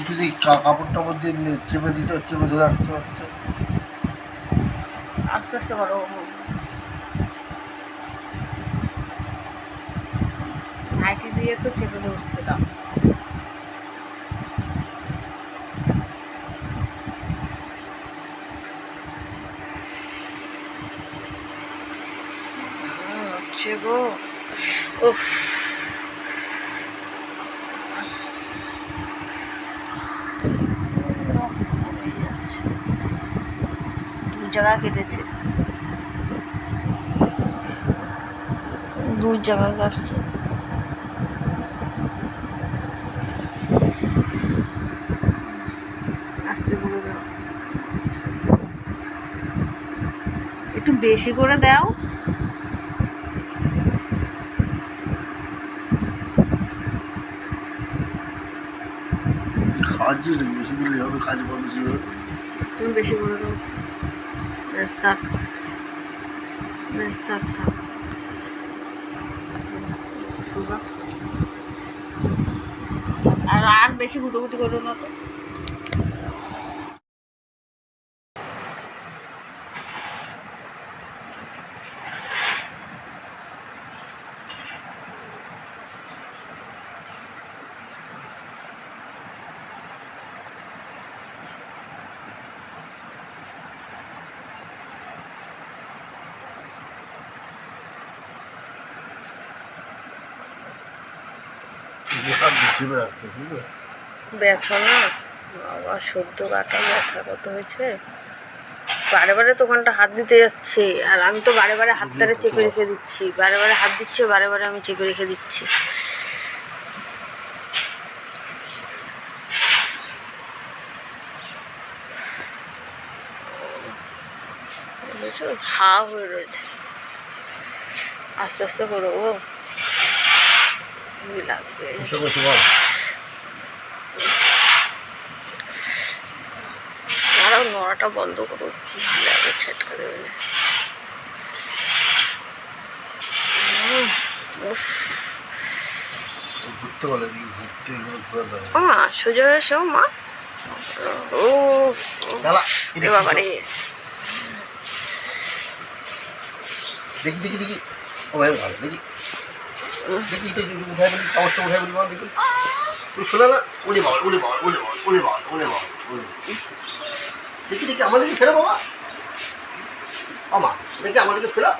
কিছু দিয়ে কাপড় টাপড় দিয়ে চেপে দিতে চেপে ধরে রাখতে হচ্ছে। আস্তে আস্তে করো নাইটি দিয়ে তো চেপে ধরছিলাম। হুম, হচ্ছে গো উফ দু জায়গা কেটেছে। দু জায়গা কাটছে। আস্তে করে দাও। একটু বেশি করে দাও। খাওয়াচ্ছিস নাকি বেশি দিলে হবে কাজ কর তুমি বেশি করে দাও। থাক শুকা। আর আর বেশি গুটোগুটি করো না তো ব্যথা না? বাবা সদ্য কাটা ব্যথা কত হয়েছে? বারে বারে তো ওখানটা হাত দিতে যাচ্ছে আর আমি তো বারে বারে হাতটারে চেপে রেখে দিচ্ছি বারে বারে হাত দিচ্ছে বারে বারে আমি চেপে রেখে দিচ্ছি? ঘা হয়ে রয়েছে। আস্তে আস্তে করো ও হেবি লাগবে নড়াটা বন্ধ করো ভালো লাগে ছেটকা দেবে না উফ। মা সোজা এসো মা ও দেখি দেখি দেখি ও ভাই ভালো দেখি দেখি এটা যদি উঠাই বলি কাগজটা উঠাই বলি দেখি তুই শোনা না উড়ে বাবা উড়ে বাবা উড়ে বাবা উড়ে বাবা উড়ে দেখি দেখি, আমাদেরকে ফেরো বাবা। আমা, দেখি, আমাদেরকে ফেরো।